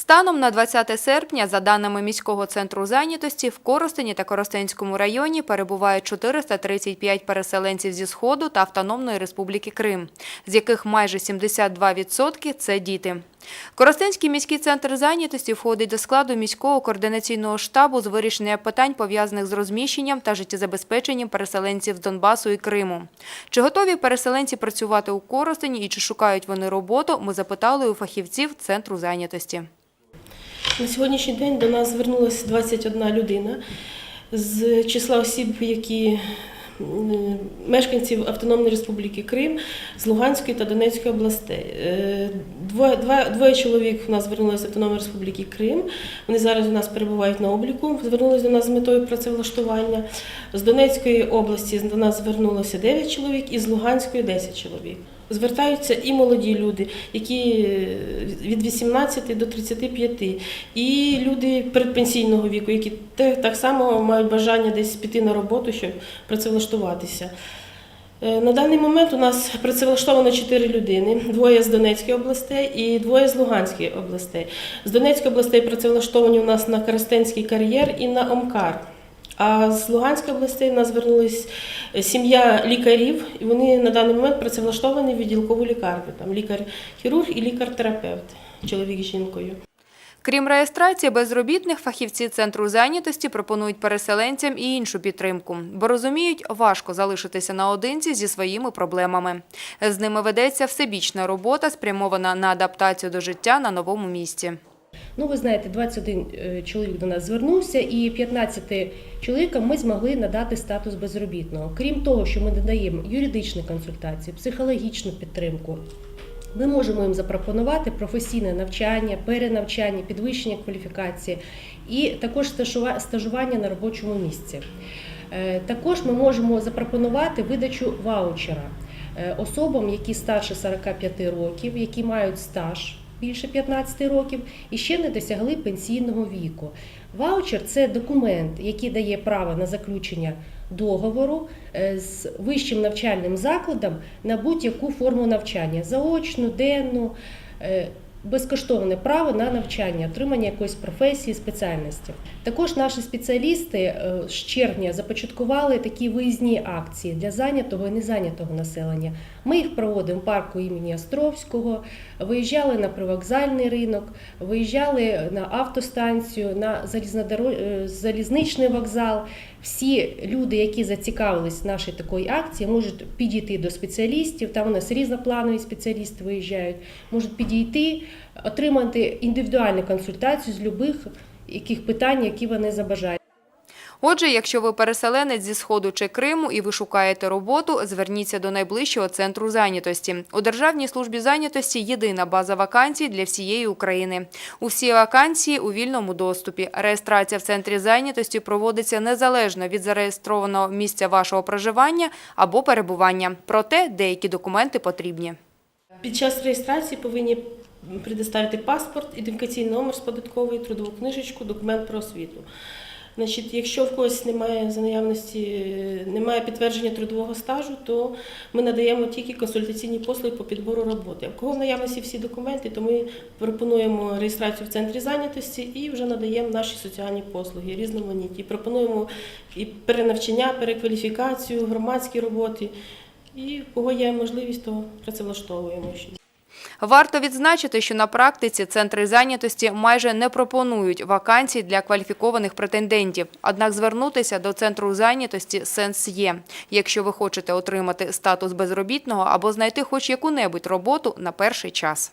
Станом на 20 серпня, за даними міського центру зайнятості, в Коростені та Коростенському районі перебувають 435 переселенців зі Сходу та Автономної Республіки Крим, з яких майже 72% – це діти. Коростенський міський центр зайнятості входить до складу міського координаційного штабу з вирішення питань, пов'язаних з розміщенням та життєзабезпеченням переселенців з Донбасу і Криму. Чи готові переселенці працювати у Коростені і чи шукають вони роботу, ми запитали у фахівців центру зайнятості. На сьогоднішній день до нас звернулася 21 людина з числа осіб, які мешканців Автономної Республіки Крим з Луганської та Донецької областей. Е, Двоє, два, двоє чоловік у нас звернулися з Автономної Республіки Крим. Вони зараз у нас перебувають на обліку. Звернулися до нас з метою працевлаштування. З Донецької області до нас звернулося 9 чоловік і з Луганської 10 чоловік. Звертаються і молоді люди, які е, від 18 до 35, і люди передпенсійного віку, які так само мають бажання десь піти на роботу, щоб працевлаштуватися. Е, На даний момент у нас працевлаштовано 4 людини: двоє з Донецької областей і двоє з Луганської областей. З Донецької областей працевлаштовані у нас на Коростенський кар'єр і на Омкар. А з Луганської області у нас звернулась сім'я лікарів, і вони на даний момент працевлаштовані в відділкову лікарню. Там лікар-хірург і лікар-терапевт, чоловік з жінкою. Крім реєстрації безробітних, фахівці центру зайнятості пропонують переселенцям і іншу підтримку, бо розуміють, важко залишитися наодинці зі своїми проблемами. З ними ведеться всебічна робота, спрямована на адаптацію до життя на новому місці. Ну, ви знаєте, 21 е, чоловік до нас звернувся, і 15 чоловікам ми змогли надати статус безробітного. Крім того, що ми надаємо юридичні консультації, психологічну підтримку. Ми можемо їм запропонувати професійне навчання, перенавчання, підвищення кваліфікації і також стажування на робочому місці. Е, Також ми можемо запропонувати видачу ваучера е, особам, які старше 45 років, які мають стаж більше 15 років і ще не досягли пенсійного віку. Ваучер це документ, який дає право на заключення договору е, з вищим навчальним закладом на будь-яку форму навчання заочну, денну. Безкоштовне право на навчання, отримання якоїсь професії, спеціальності. Також наші спеціалісти е, з червня започаткували такі виїзні акції для зайнятого і незайнятого населення. Ми їх проводимо в парку імені Островського, виїжджали на привокзальний ринок, виїжджали на автостанцію, на е, залізничний вокзал. Всі люди, які зацікавились в нашій такої акції, можуть підійти до спеціалістів. Там у нас різнопланові спеціалісти виїжджають, можуть підійти, отримати індивідуальну консультацію з любих яких питань, які вони забажають. Отже, якщо ви переселенець зі Сходу чи Криму і ви шукаєте роботу, зверніться до найближчого центру зайнятості. У Державній службі зайнятості єдина база вакансій для всієї України. Усі вакансії у вільному доступі. Реєстрація в центрі зайнятості проводиться незалежно від зареєстрованого місця вашого проживання або перебування. Проте деякі документи потрібні. Під час реєстрації повинні предоставити паспорт, ідентифікаційний номер з податкової, трудову книжечку, документ про освіту. Значить, якщо в когось немає за наявності, е, немає підтвердження трудового стажу, то ми надаємо тільки консультаційні послуги по підбору роботи. А в кого в наявності всі документи, то ми пропонуємо реєстрацію в центрі зайнятості і вже надаємо наші соціальні послуги різноманітні. Пропонуємо і перенавчання, перекваліфікацію, громадські роботи. І в кого є можливість, то працевлаштовуємо. Варто відзначити, що на практиці центри зайнятості майже не пропонують вакансій для кваліфікованих претендентів. Однак звернутися до центру зайнятості сенс є, якщо ви хочете отримати статус безробітного або знайти хоч яку-небудь роботу на перший час.